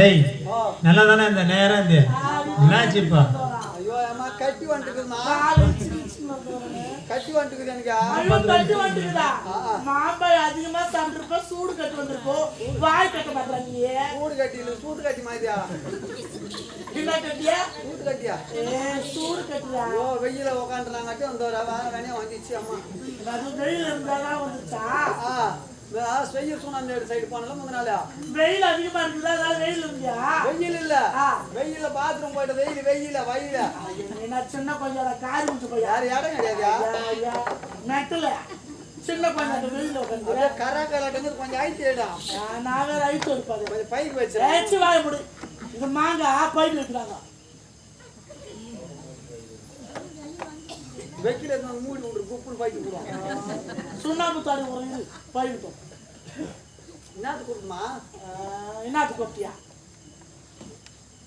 ஏய் நல்லா தானே இந்த நேரம் இந்த என்னாச்சுப்பா ஐயோ அம்மா கட்டி வந்துருக்குதா? மாம்பழம் அதிகமா சாப்பிட்டிருப்ப, சூடு கட்டு வந்திருக்கும். வாய் கட்ட நீ. சூடு கட்டி சூட்டு கட்டி மாதிரியா என்ன கட்டியா? சூட்டு கட்டியா ஏ, சூடு கட்டுடா. ஐயோ வெயில உக்காந்துறாங்கட்டு அந்த ஒரு வேற வேணையா வந்துச்சு அம்மா அது வெயில் இருந்தாதான் வந்துச்சா? ஸ்வெய்ய சொன்ன சைடு போனல முந்த நாள். வெயில் அதிகமா இருக்குதா? அதனால வெயில்? வெயில் இல்ல. ஆ. வெயில்ல பாத்ரூம் போயிட்ட வெயில் வெயில வயல என்ன சின்ன கொஞ்சம் காரி முடிச்சு போய்? யார் இடம் கிடையாதா நட்டுல சின்ன கொஞ்சம் வெயில உட்காந்து. கரா கலாட்டுங்க கொஞ்சம் ஆயிட்டு இடம் நான் வேற ஐட்டு இருப்பாரு கொஞ்சம் பைக்கு வச்சு ஏச்சு வாய முடி. இது மாங்காய் பயிர் வைக்கிறாங்க வெக்கில இருந்து மூடி விட்டு குப்புன்னு பைக்கு போடுவாங்க சுண்ணாம்பு தாடி ஒரு இது பயிர்ட்டோம் என்னது கொடுக்குமா என்னத்து கொட்டியா?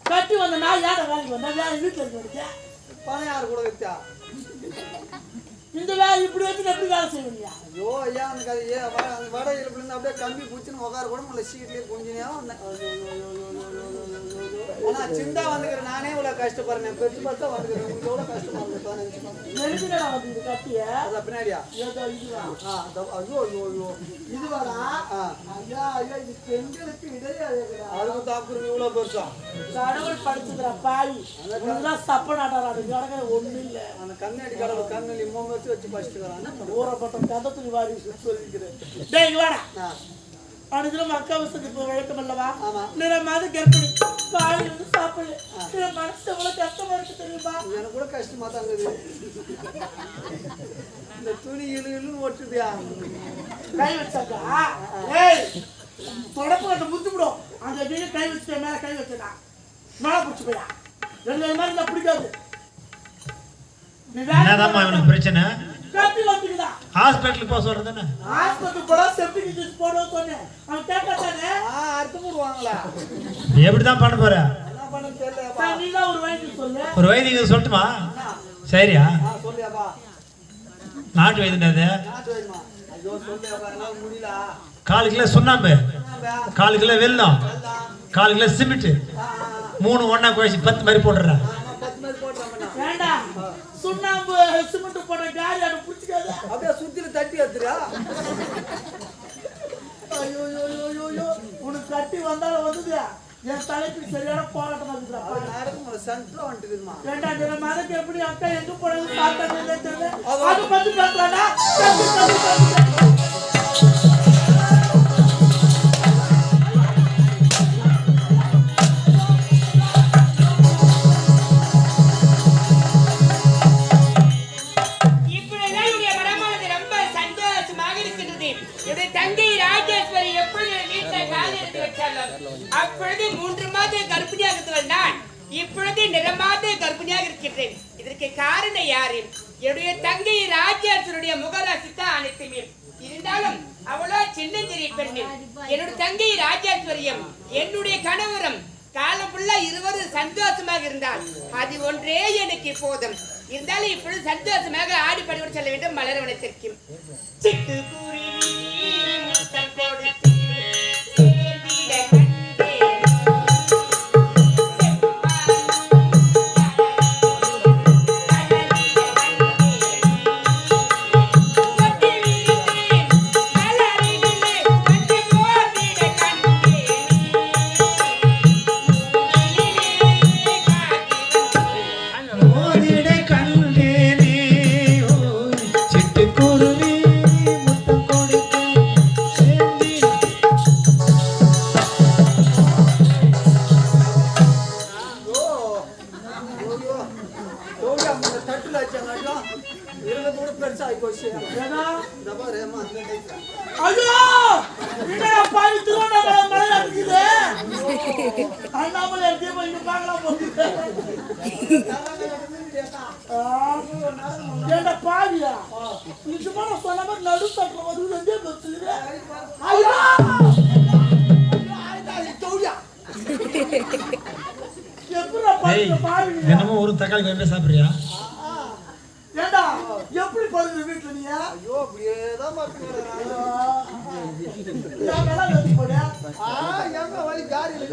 கட்டி வந்த நான் யார வேலைக்கு வந்தேன் வேலை வீட்டில் இருந்து வந்தேன் பணம் யார் கூட வச்சா? இந்த வேலை இப்படி வச்சு எப்படி வேலை செய்வீங்க ஐயோ ஐயா அந்த கதை ஏ வ- அந்த வட இருப்புல இருந்து அப்படியே கம்பி பிடிச்சின்னு உட்கார கூட முடியல. சீட்லயே கொஞ்ச நேரம் வந்தேன். ஆனா சிந்தா வந்துக்கிற நானே இவ்வளவு கஷ்டப்படுறேன். பெருசு பார்த்தா வந்துக்கிறேன். உங்களுக்கு எவ்வளவு கஷ்டமா இருக்கு இது கட்டிய அது பின்னாடியா? அதோ- ஐயோ ஐயோ ஐயோ. இதுவாடா? ஆ. ஐயா ஐயா இது பெண்களுக்கு இடையே அதுக்கு தாக்குறது இவ்வளவு பெருசா? கடவுள் படைச்சுக்கிற பாய். உனக்குதான் சப்ப நாட்டாராடு கிடக்கிற ஒண்ணும் இல்ல. அந்த கண்ணாடி கடவுள் கண்ணாடி மூணு வச்சு வச்சு பசிட்டுக்கிறான் ஊறப்பட்ட கதை துணி வாரி சொல்லிக்கிறேன். டேய் வாடா. ஆ. அனுதினம் மக்கா வசதிக்கு வழக்கம் அல்லவா. நிறமாத கர்ப்பிணி. காலையில இருந்து சாப்பிடல என் மனசு எவ்வளவு கஷ்டமா இருக்கு தெரியுமா? எனக்கு கூட கஷ்டமா தான் இருக்குது. இந்த துணி இழு இழுன்னு ஒட்டுதியா கை வச்சாக்கா ஏய் தொடப்பு கட்ட முத்துவிடும். அந்த வீடு கை வச்சுட்ட மேல கை வச்சடா மேல பிடிச்சு போயா? ரெண்டு மாதிரி பிடிக்காது. என்னதாம்மா இவனுக்கு பிரச்சனை? ஹாஸ்பிட்டலுக்கு போக சொல்றதுன்னு ஆஸ்பத்திரி போட செப்டிக் இன்ஜெக்ஷன் போட சொன்னேன். அவன் கேட்டானே ஆ அறுத்து போடுவாங்களா? எப்படிதான் பண்ண போற? என்ன பண்ண தெரியலப்பா நீ தான் ஒரு வயசு சொல்லு. ஒரு வைத்தியம் சொல்லட்டுமா? சரியா? சொல்லியாப்பா. நாட்டு வைத்தியம் அது நாட்டு வைமா ஐயோ சொல்லியாப்பா என்னால முடியல. கால் கிலோ சுண்ணாம்பு? கால் கிலோ வெல்லம். கால் கிலோ சிமெண்ட் மூணு ஒண்ணா குழச்சி பத்து மாதிரி வேண்டாம் சுண்ணாம்பு சிமெண்ட் அப்படியே சுத்தில தட்டி எடுத்துறியா ஐயோ உனக்கு கட்டி வந்தாலும் வந்தது என் தலைக்கு சரியான போராட்டமா உங்களை சென்டரா வந்துட்டுதுமா வேண்டாம் இந்த மதக்கு எப்படி அக்கா எங்க போனது பார்த்தா அது பத்தி பேசலாம்டா. இப்பொழுது மூன்று மாத கர்ப்பிணியாக இருந்து வந்தான் இப்பொழுது நிறமாத கர்ப்பிணியாக இருக்கின்றேன். இதற்கு காரணம் யாரு என்னுடைய தங்கை ராஜேஸ்வருடைய முகராசி தான் அனைத்துமே இருந்தாலும் அவளோ சின்னஞ்சிறிய பெண்ணு என்னுடைய தங்கை ராஜாஸ்வரியம் என்னுடைய கணவரம் காலம் ஃபுல்லா இருவரும் சந்தோஷமாக இருந்தால் அது ஒன்றே எனக்கு போதும். இருந்தாலும் இப்பொழுது சந்தோஷமாக ஆடி பாடி செல்ல வேண்டும் மலர் வனத்திற்கு சிட்டு கூறி வழி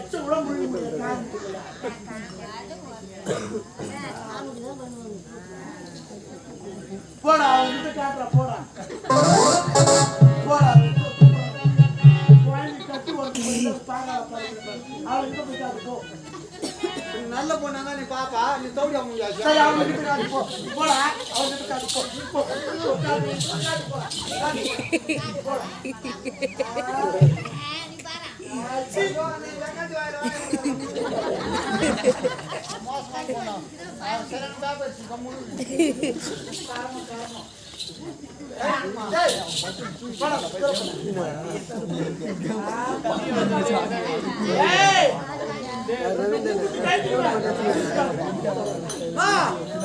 என் லட்ச கூட முடிய முடியல போடா அவன்கிட்ட காட்டுற போடா போடா குழந்தை கட்டி ஒருத்தர் பாக்கலாம் பாருங்க போய் காட்டு போ. நல்ல பொண்ணா நீ பாப்பா நீ தௌடியா முடியாது சரி அவன்கிட்ட காட்டு போ. போடா அவன்கிட்ட காட்டு போ போ. போ, காட்டு போ காட்டு போ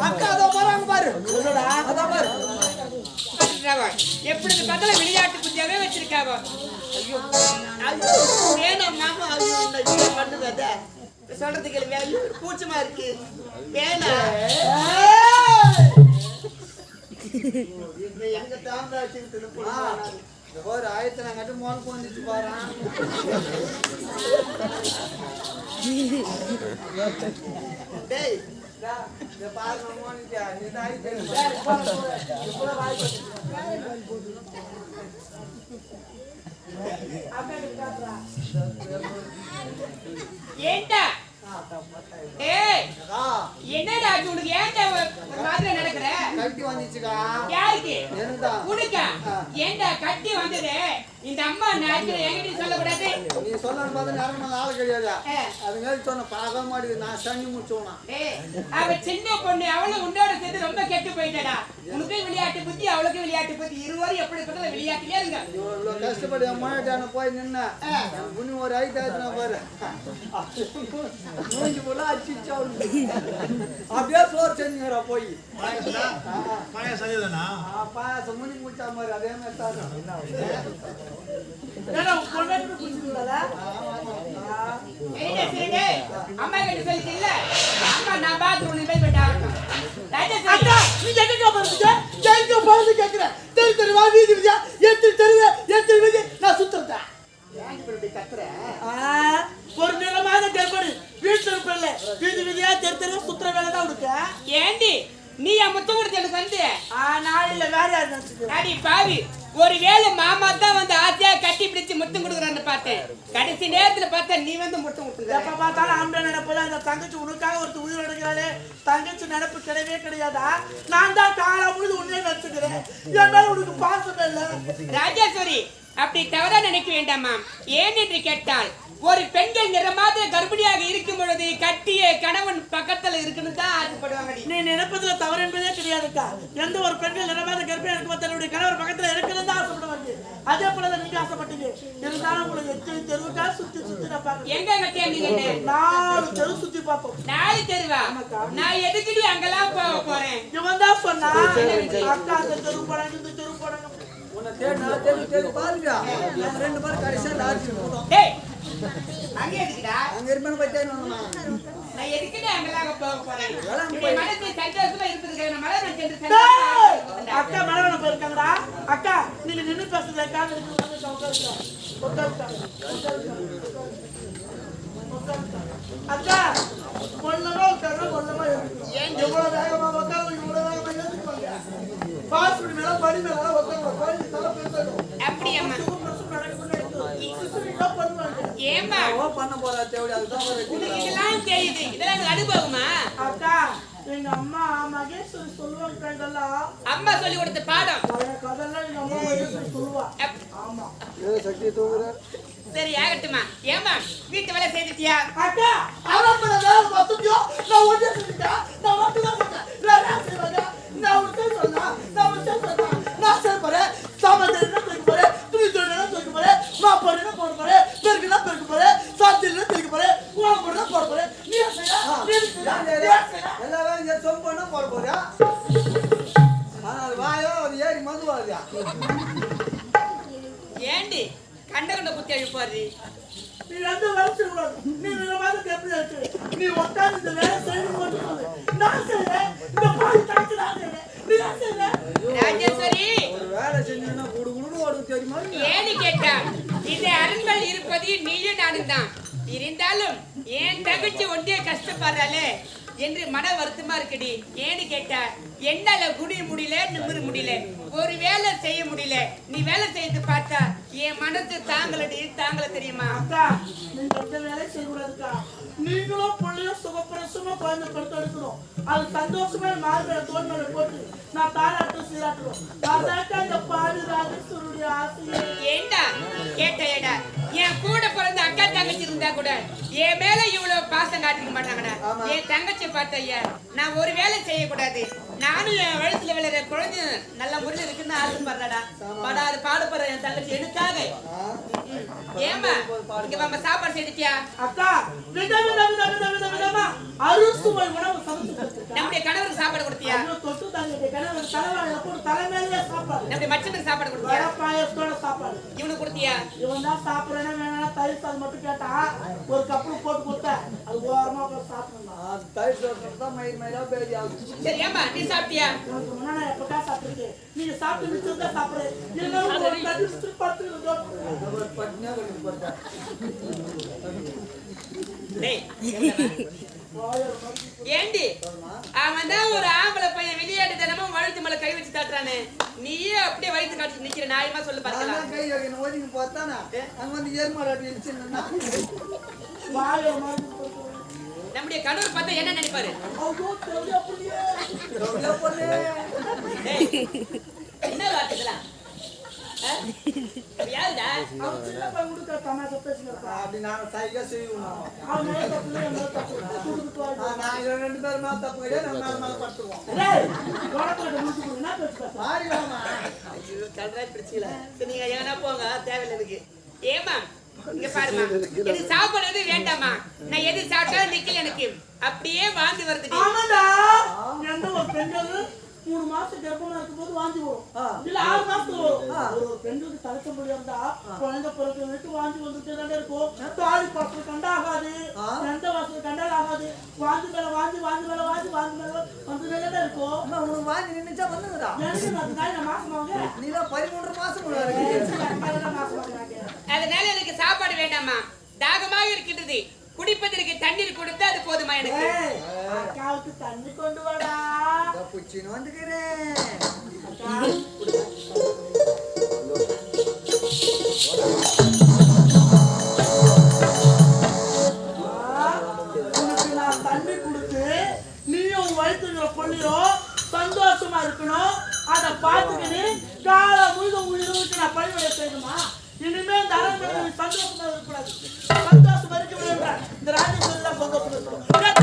அக்கா அதோ போறாங்க பாரு. அதான் பாரு. எப்படி பார்த்தாலும் விளையாட்டு புத்தியாவே வச்சிருக்காவ? ஐயோ ஐயோ, வேணாம் மாமா ஐயோ இந்த வீடியோ பண்ணுது அத? இல்லை ஐயோ கூச்சமா இருக்கு. இங்க எங்க தாம்பா வச்சுக்கிட்டு ஒரு ஆயிரத்தி நான் கட்டு மோல் போந்துச்சு பாரு. டேய் பாருங்க ஏன்டா ஏய் என்னடா அது உனக்கு ஏன்டா ஒரு மாதிரி நடக்கிற? கட்டி வந்துச்சுக்கா யாருக்கு? எனக்குதான் உனக்கா? ஏன்டா கட்டி வந்தது? இந்த அம்மா நாய்க்கு என்கிட்ட சொல்லக்கூடாது. நீ சொல்லணும் பார்த்தா நேரம் ஆள் கிடையாது? ஆ. அதுங்க சொன்ன பார்க்க மாட்டேங்குது நான் சனி முடிச்சோனா அவ சின்ன பொண்ணு அவளும் உன்னோட சேர்ந்து ரொம்ப கெட்டு போயிட்டடா. உனக்கு விளையாட்டு புத்தி அவளுக்கு விளையாட்டு புத்தி. இருவரும் எப்படி இருக்கிறத விளையாட்டுலயே இருங்க. இவ்வளோ கஷ்டப்பட்டு என் மழைட்டான போய் நின்ன புண்ணி ஒரு ஐட்டு ஆயிடுச்சுனா பாரு. மூஞ்சி போல அடிச்சு அப்படியே சோறு செஞ்சுங்கிறா போய். பாயாசம் முனி முடிச்சா மாதிரி அதே மாதிரி தான் அம்மா கிட்ட சொல்லிட்டீல்ல? அம்மா நான் bathroom ல போய் போயிட்டு ஆகட்டும். ராஜேஸ்வரி, அக்கா நீ எங்க போறதுக்கு எங்க போறது கேக்குற தெரு தெருவா வீதி வீதியா? எட்டு தெருவு எட்டு வீதி. நான் சுத்துறதா ஒரு நிலமாக தெருப்படி வீட்டுல இருப்பில்ல வீதி வீதியா தெரு தெருவா சுத்துற வேலை தான் உனக்கு. ஏண்டி? நீ என் முத்தம் கொடுத்து எனக்கு வந்து? ஆ நாளில வேற அடி பாவி. ஒருவேளை மாமா தான் வந்து ஆசையா கட்டி பிடிச்சு முத்தம் கொடுக்குறான்னு பார்த்தேன் கடைசி நேரத்துல பார்த்தா நீ வந்து முத்தம் கொடுத்துருக்க எப்ப பார்த்தாலும் ஆம்பளை நினைப்பு அந்த தங்கச்சி உனக்காக ஒருத்தர் உயிர் எடுக்கிறாளே தங்கச்சி நினைப்பு கிடையவே கிடையாதா? நான் தான் காலா முழுது உன்னே நினைச்சுக்கிறேன் என் மேல உனக்கு பாசமே இல்லை. ராஜேஸ்வரி அப்படி தவறா நினைக்க வேண்டாமா? ஏன் என்று கேட்டால் ஒரு பெண்கள் நிறமாத கர்ப்பிணியாக இருக்கும் பொழுது கட்டிய கணவன் பக்கத்துல இருக்குன்னு தான் ஆசைப்படுவாங்க நீ. நினைப்பதுல தவறு என்பதே கிடையாதுக்கா. எந்த ஒரு பெண்கள் நிறமாத கர்ப்பிணி எப்படி எனக்கு தன்னுடைய கணவர் பக்கத்துல இருக்கிறது தான் ஆசைப்படுவாங்க. அதே போல தான் நீங்க ஆசைப்பட்டீங்க இருந்தாலும் உங்களை எத்தனை தெருவுக்கா சுத்தி சுத்தி நான் எங்க நாலு தெரு சுத்தி பார்ப்போம். நாலு தெருவா? நான் எதுக்குடி அங்கெல்லாம் போக போறேன்? இவன் தான் சொன்னா அக்கா அந்த தெரு போனாங்க இந்த தெரு போனாங்க உன்னை தேடி நல்லா தேடி தேடி பாருங்க நம்ம ரெண்டு பேரும் கடைசியா லாட்ஜி போதும் டேய் அங்க எதுக்குடா அங்க இருப்பேன் போய் தேடி வந்தோம் நான் எதுக்குடி அங்கெல்லாம் போக போறேன்? என்னுடைய மனசு சந்தோஷமா இருக்கிறதுக்கு நான் மலர் அக்கா மரவன போயிருக்காங்கடா. அக்கா நீங்க நின்னு பேசுறது காது இருக்கு. உட்காருங்க உட்காருங்க அக்கா கொல்லமா உட்காருங்க கொல்லமா ஏன் எவ்வளவு வேகமா எழுந்துப்பாங்க பாஸ்புடி மேல படி மேல உட்காருங்க கோயில் தலை பேசணும். அப்படியாம்மா பண்ணுவாங்க. ஏம்மா? ஓ பண்ண போறா தேடி அதுதான் உனக்கு இதெல்லாம் தெரியுது. இதெல்லாம் அனுபவமா? அக்கா எங்க அம்மா சொல்லி கொடுத்த பாடம். கதெல்லாம் எங்க அம்மா மகேஸ்வரி சொல்லுவா. அப்- ஆமா. ஏ சக்தி தூங்குற? சரி ஆகட்டுமா ஏம்மா வீட்டு வேலை செய்துட்டியா? அக்கா அவன் பண்ண வேலை பார்த்துட்டியோ? நான் ஒன்றே வேலை செய்து பார்த்தா என் மனசு தாங்களடி தாங்கள தெரியுமா? அக்கா நீங்க எந்த வேலையும் செய்யக்கூடாதுக்கா. நீங்களும் பிள்ளையும் சுகப்பிரசமா குழந்தை படுத்து எடுக்கணும். அது சந்தோஷமா மார்பேல தோல் மேல போட்டு நான் தாராட்டும் சீராட்டுறோம் அதாக்கா இந்த பாடு ராஜேஸ்வருடைய ஆசையே. ஏண்டா? கேட்டேடா. என் கூட பிறந்த அக்கா தங்கச்சி இருந்தா கூட என் மேல இவ்வளவு பாசம் காட்டிக்க மாட்டாங்கடா. என் தங்கச்சி பார்த்த ஐயா நான் ஒரு வேலை செய்யக்கூடாது. நானும் என் வயசுல விளையாடுற குழந்தை நல்ல முறையில் இருக்குன்னு ஆசைப்படுறடா படாது பாடுபடுற என் தங்கச்சி. எனக்காக. ஏமா இங்க நம்ம சாப்பாடு செஞ்சுட்டியா? அக்கா அறுசுவை உணவு நம்முடைய கணவருக்கு சாப்பாடு கொடுத்தியா? தொட்டு தாங்க கணவர் தலைவாழ போட்டு தலைமையிலே சாப்பாடு. நம்முடைய மச்சனுக்கு சாப்பாடு கொடுத்தியா? பாயசத்தோட சாப்பாடு. இவனுக்கு கொடுத்தியா? இவன் தான் சாப்பிடுறேன்னா வேணா தயிர் சாதம் மட்டும் கேட்டா ஒரு கப்பு போட்டு கொடுத்தேன். அது ஓரமா தயிர் சோறு தான் மயிர் மயிரா பேதி ஆகுது. சரி ஏமா நீ சாப்பிட்டியா? நான் நீங்க சாப்பிட்டு தான் இல்லைன்னா ஒரு ஏண்டி? அவன் தான் ஒரு ஆம்பளை பையன் விளையாட்டு தினமும் வழுத்து மேல கை வச்சு காட்டுறானே நீயே அப்படியே வயிற்று காட்டு நிக்கிற நியாயமா சொல்லு பார்க்கலாம். நான் கை வைக்கணும். ஒதுங்கி பார்த்தானா? அங்க வந்து எருமாடு இருந்துச்சுன்னா வாயை மாதிரி. நம்முடைய கணவர் பார்த்தா என்ன நினைப்பாரு என்ன வார்த்தை இதெல்லாம்? ஆ? யாருடா அவன் சின்ன பையன் கொடுக்குற தமாஷை பேசின்னு இருக்கான். அப்படி நான் சைகா செய்வோம் இதுல ரெண்டு பேரும் தப்பு கிடையாது நம்ம மேல மேல படுத்துருவோம் டேய், உனக்கு முடிச்சு கொடு. என்ன பேச்சு பேசுற? மாறி வாமா ஐயோ, கல்றாய் பிடிச்சில சரி நீங்க எங்கன்னா போங்க தேவையில்லை எனக்கு ஏமா இங்க பாருமா. எனக்கு சாப்பாடு வேண்டாமா நான் எது சாப்பிட்டாலும் நிக்கல எனக்கு. அப்படியே வாந்தி வருதுடி. ஆமாடா. எந்த ஒரு பெண்கள் மூணு மாசம் கர்ப்பமா இருக்கும்போது வாந்தி வரும். இல்ல ஆறு மாசத்துக்கு வரும். ஒரு பெண்களுக்கு தலைச்ச முடியா இருந்தா குழந்தை பிறக்க வரைக்கும் வாந்தி வந்துட்டே தானே இருக்கும். தாலி பாசல் கண்டா ஆகாது. எந்த வாசல் கண்டால் ஆகாது. வாந்தி மேல வாந்தி வாந்தி மேல வாந்தி வாந்தி மேல வந்துட்டே தான் இருக்கும். அம்மா உனக்கு வாங்கி நின்னுச்சா வந்துங்கடா எனக்கு நான் நாய் நான் மாசமாங்க நீ தான் பதிமூன்று மாசம் அதனால எனக்கு சாப்பாடு வேண்டாமா தாகமாக இருக்கின்றது. குடிப்பதற்கு தண்ணீர் கொடுத்தா அது போதுமா எனக்கு? அக்காவுக்கு தண்ணி கொண்டு வாடா. உனக்கு நான் தண்ணி கொடுத்து நீயும் வயிற்றுங்கிற பொள்ளியும் சந்தோஷமா இருக்கணும். அதை பார்த்துக்கிட்டு கால முழுக உயிருக்கு நான் பணிவிடை செய்யணுமா இனிமே இந்த அரண்மனை சந்தோஷமா இருக்கக்கூடாது. இந்த ராஜேஸ்வரி தான்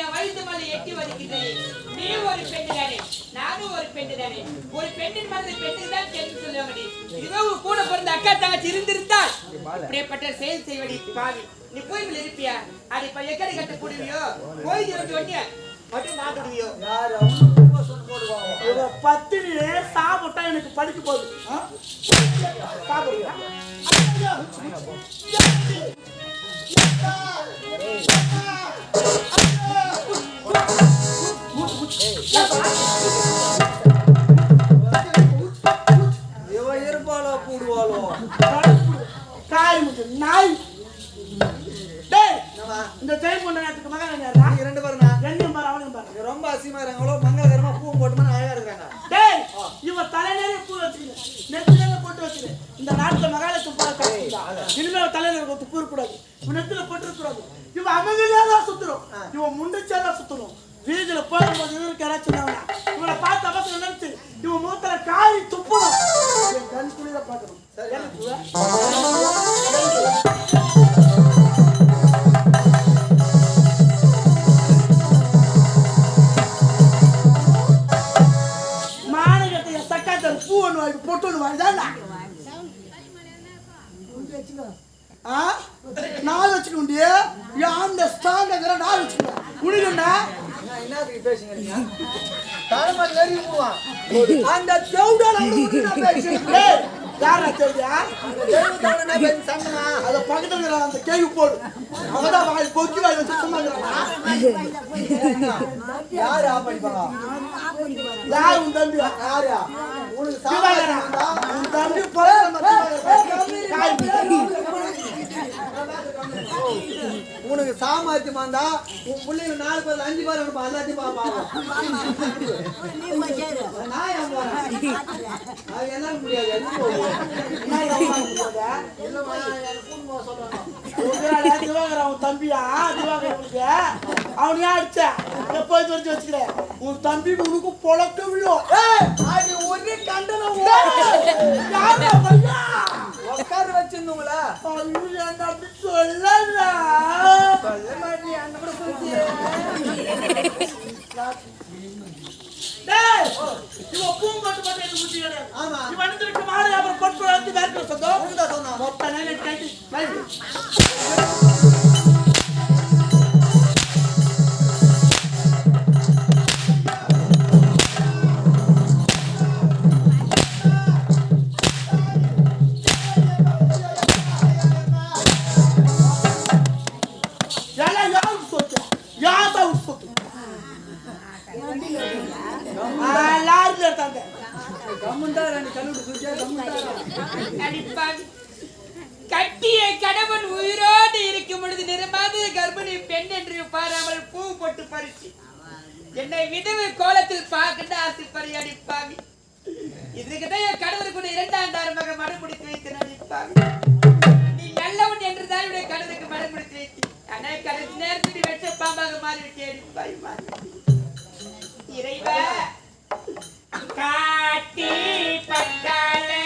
என் வயது மலை எட்டி வருகின்றது நீ ஒரு பெண்ணு தானே. நானும் ஒரு பெண்ணு தானே. ஒரு பெண்ணின் மனதை பெண்ணுக்கு தான் தெரிந்து சொல்லுவாங்க இதுவும் கூட பிறந்த அக்கா தங்கச்சி இருந்திருந்தால் இப்படிப்பட்ட செயல் செய்வடி பாவி. நீ கோயில் இருப்பியா? அது இப்ப எக்கடி கட்ட கூடுவியோ கோயில் இருந்து வண்டிய மட்டும் மாட்டுடுவியோ பத்தினியே சாப்பிட்டா எனக்கு படிக்க போகுது. ஆ? சாப்பிடுறியா? நாய் டேய் இந்த ஜெயம் பண்ண நேரத்துக்கு மகன் இரண்டு நீங்க ரெண்டு பேரும் நான் என்னையும் பாரு அவனையும் பாரு ரொம்ப அசிங்கமா இருக்காங்களோ மங்களகரமா பூ போட்டுமா அழகா இருக்காங்க டேய் இவன் தலையிலே பூ வச்சுக்கணும் நெத்தில போட்டு வச்சுக்கணும் இந்த நாட்டுல மகாலட்சுமி பால் கட்டிட்டா இனிமே அவன் தலையில கொத்து பூ கூடாது இவன் நெத்தில போட்டு கூடாது இவன் அமைதியா தான் சுத்தணும் இவன் முண்டிச்சா தான் சுத்தணும் வீதியில் போகும்போது இவருக்கு யாராச்சும் பொக்கி வாய் வச்சு சும்மா? யாரு ஆ படிப்பாங்க யார் உன் தம்பி? யாரு? உனக்கு சாப்பாடு உன் தம்பி உனக்கு சாமர்த்தியமா இருந்தா உன் பிள்ளைங்க நாலு பேர் அஞ்சு பேர் அனுப்ப எல்லாத்தையும் பாப்பாங்க நான் ஏன் போறேன்? அது என்ன முடியாது? என்ன திவாகரா உன் தம்பியா? திவாகரா உனக்கு. அவனையா அடிச்ச? எப்போ வச்சுக்கிறேன். உன் தம்பி உனக்கு பொழக்க விழும். அது ஒரே கண்டனம் உட்கார அப்படி சொல்லல. சொல்ல மாட்டேன் அந்த கூட சொல்லியே பூங்கொட்டு மட்டும் எனக்கு புத்தி கிடையாது ஆமா. இவன் வந்துருக்கு மாடு அப்புறம் பொட்டு வெட்ட மாறி விட்டேன் அடிப்பாய் மாறி இறைவா காட்டி பட்டாலே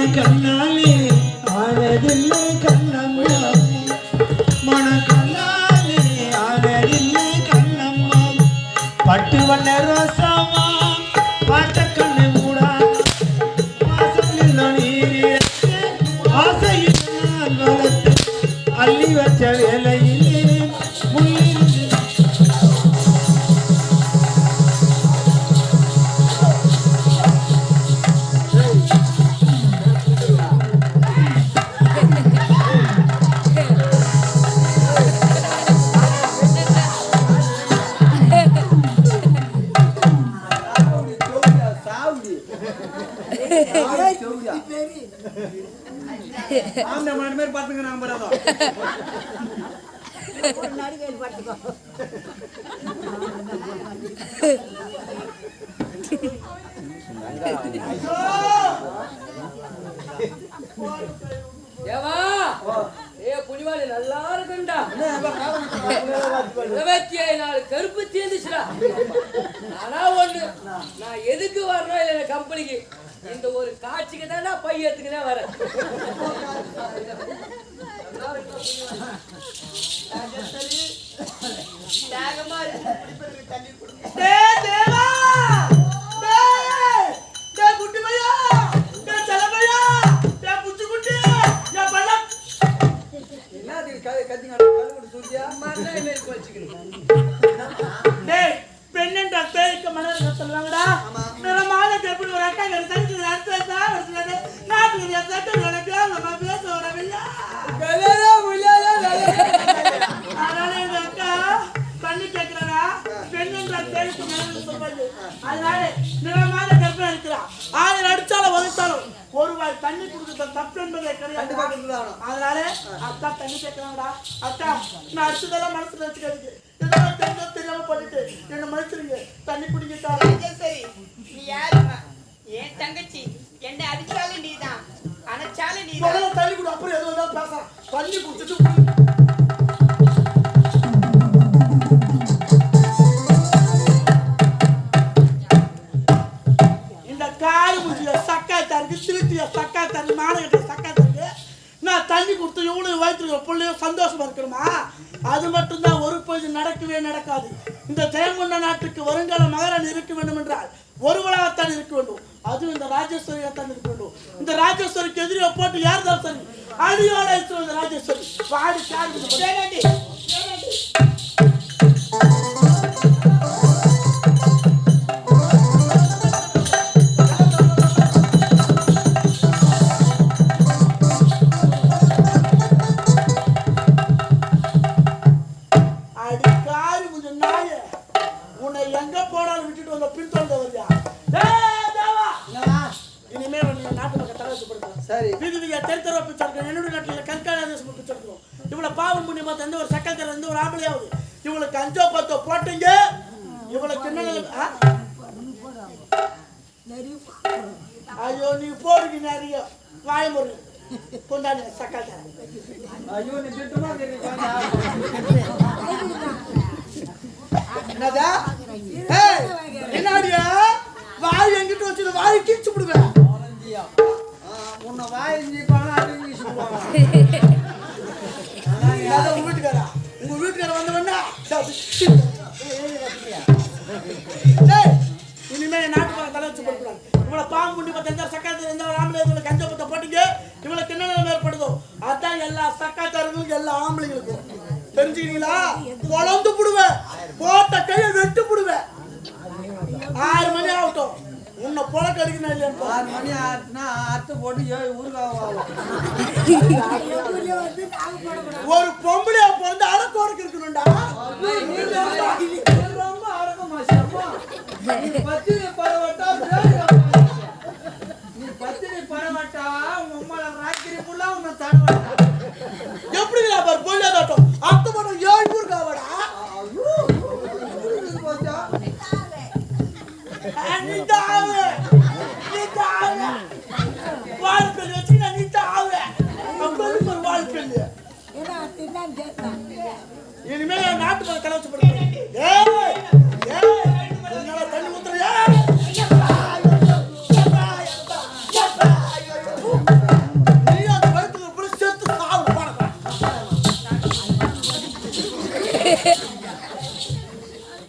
மணக்கல்லாலே ஆனதில்லை கண்ணம்மா. மணக்கல்லாலே ஆனதில்லை கண்ணம்மா. பட்டு வண்ணரா ஏவா ஏ புனிவாளி நல்லா இருக்குண்டா. இருபத்தி ஏழு கருப்பு தீர்ந்துச்சுடா ஆனா ஒண்ணு நான் எதுக்கு வரணும் இல்ல கம்பெனிக்கு? இந்த ஒரு காட்சிக்கு தானே பையத்துக்குனே வரேன் தாகமா இருக்கு. டேய் தேவா டேய் டேய் பேருக்கு மலர் சொல்லுவாங்கடா நிறமான எப்படி ஒரு அக்கா ஒரு தனிச்சு அர்த்தம் நாட்டுக்கு தண்ணி கொடுக்க தப்பு என்பதே கிடையாது. அதனால அக்கா தண்ணி கேட்கறாங்கடா அக்கா நான் அடிச்சதெல்லாம் மனசுல வச்சுக்காதீங்க. இதெல்லாம் தெரிஞ்சோ தெரியாம பண்ணிட்டு என்ன மன்னிச்சிருங்க தண்ணி குடிக்கிட்டா. சரி நீ யாரும்மா என் தங்கச்சி. என்னை அடிச்சாலும் நீதான். அணைச்சாலும் முதல்ல தண்ணி குடி அப்புறம் எதுவும் பேசலாம். தண்ணி குடிச்சிட்டு முடிஞ்ச சக்காத்தாருக்கு திருத்திய சக்காத்தாரு மானகட்ட சக்காத்தாருக்கு. நான் தண்ணி கொடுத்து இவனும் வயிற்று பிள்ளையும் சந்தோஷமா இருக்கணுமா? அது மட்டும்தான் ஒரு பொழுது நடக்கவே நடக்காது. இந்த ஜெயங்கொண்ட நாட்டுக்கு வருங்கால மகாராணி இருக்க வேண்டும் என்றால் ஒருவளாகத்தான் இருக்க வேண்டும். அதுவும் இந்த ராஜேஸ்வரியாகத்தான் இருக்க வேண்டும். இந்த ராஜேஸ்வரிக்கு எதிரியை போட்டு யார் தான் சரி? அடியோட இருக்கிற இந்த ராஜேஸ்வரி. வாடி சார் ஐயோ நீ போடுங்க நிறைய வாய முறை கொண்டாடு சக்கல் ஐயோ நீ திட்டுமா என்னதா என்னடியா வாய் எங்கிட்ட வச்சு வாய் கிழிச்சு விடுவேன் உன்னை வாயிஞ்சி பணம் அடிஞ்சு சொல்லுவாங்க உங்க வீட்டுக்காரா உங்க வீட்டுக்கார வந்தவன்னா டேய், இனிமே என் நாட்டுக்கார தலை வச்சு போடக்கூடாது இவ்வளவு பாம்பு குண்டி பத்து எந்த சக்காத்து எந்த ஆம்பளை இவ்வளவு கஞ்ச பத்த போட்டீங்க? என்ன நிலைமை ஏற்படுதோ அதான் எல்லா சக்காத்தாருக்கும் எல்லா ஆம்பளைங்களுக்கும். தெரிஞ்சுக்கிறீங்களா? குழந்து புடுவேன். போட்ட கையை வெட்டு புடுவேன். ஆறு மணி ஆகட்டும். உன்னை புழக்க அடிக்கணும் இல்லையா ஆறு மணி ஆச்சுன்னா அறுத்து போட்டு ஏழு ஊருக்கு ஒரு பொம்பளையா பிறந்து அடக்கோடக்கு இருக்கணும்டா. で。